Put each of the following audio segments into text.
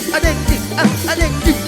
I ding ding, a ding ding.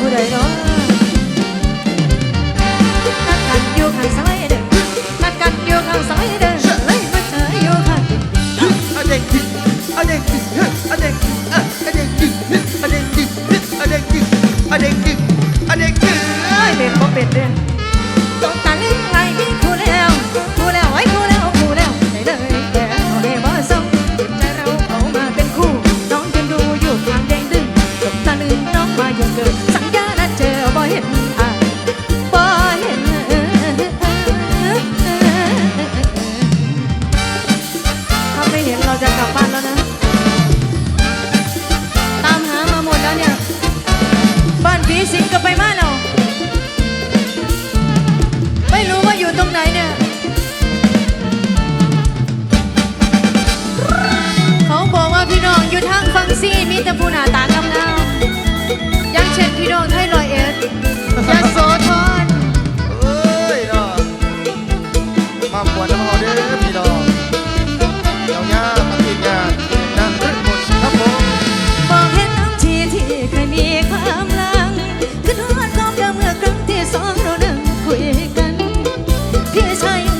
ผู้ใดเนาะนัดกันอยู่ข้างซ้ายเด้อนัดกันอยู่ข้างซ้ายเด้อเลยมาเจออยู่ข้างเอาเด็กดิเอาเด็กดิเอเด็กดิเอเด็กดิเอเด็กดิเอเด็กดิเอเด็กดิเอเด็กดิเอ้ยเป็นบ่เป็นเด้อต้องตาลี้ แตะผู้หนาตางามงามยังเช่นพี่น้องไทยลอยเอ็ดยาโสธนเอ้ยน้องมาปวดน้งเราเด้อพี่น้องเจ้าย่ามาทีมงานนางรื่นหมดครับผมบอกเห็นน้ำทีที่เคยมีความลังขึ้นฮอดความเดิมเมื่อครั้งที่สองเราหนึ่งคุยกันพี่ชาย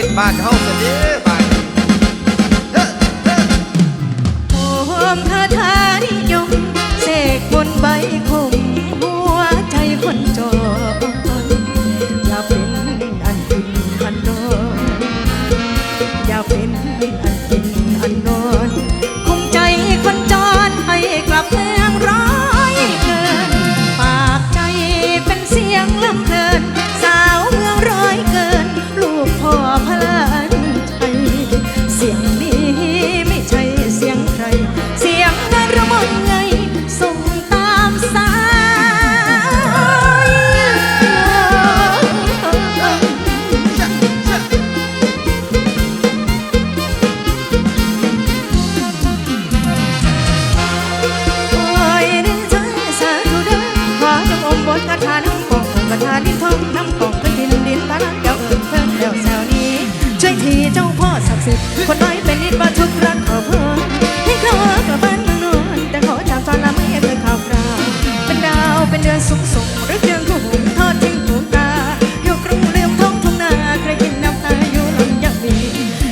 ฮ็ดบ้านเฮาซเด้อบ้านโอ้มคาถานิยงเสกบนใบคมหัวใจคนจอนอย่าเป็นอันกินขันโดอย่าเป็นอันกิน สูงส่งหรือเพียงูทอดทิ้งผูกตาโยกรุงเรียมท้องทุ่งนาใครกินนำตาอยู่ลนยมี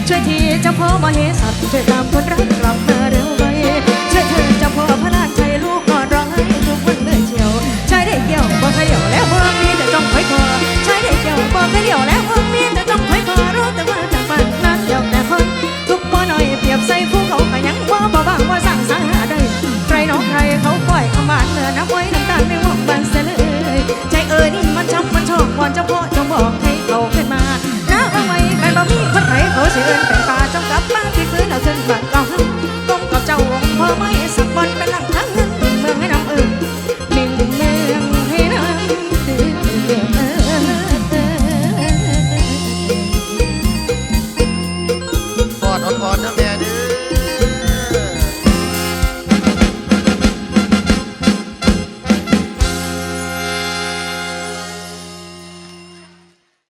ช่วยทีเจ้าพ่อมาเฮสัตว์ช่วยตามคนรักกลับมา อนเจ้าพ่อเจ้งบอกให้เขาขึ้นมาน้าเอาไว้แม่บ่มีคนไหนเขาเสื่อมเป็นป่าจงกลับบ้านที่คืนเอาเชิญมาดเก่า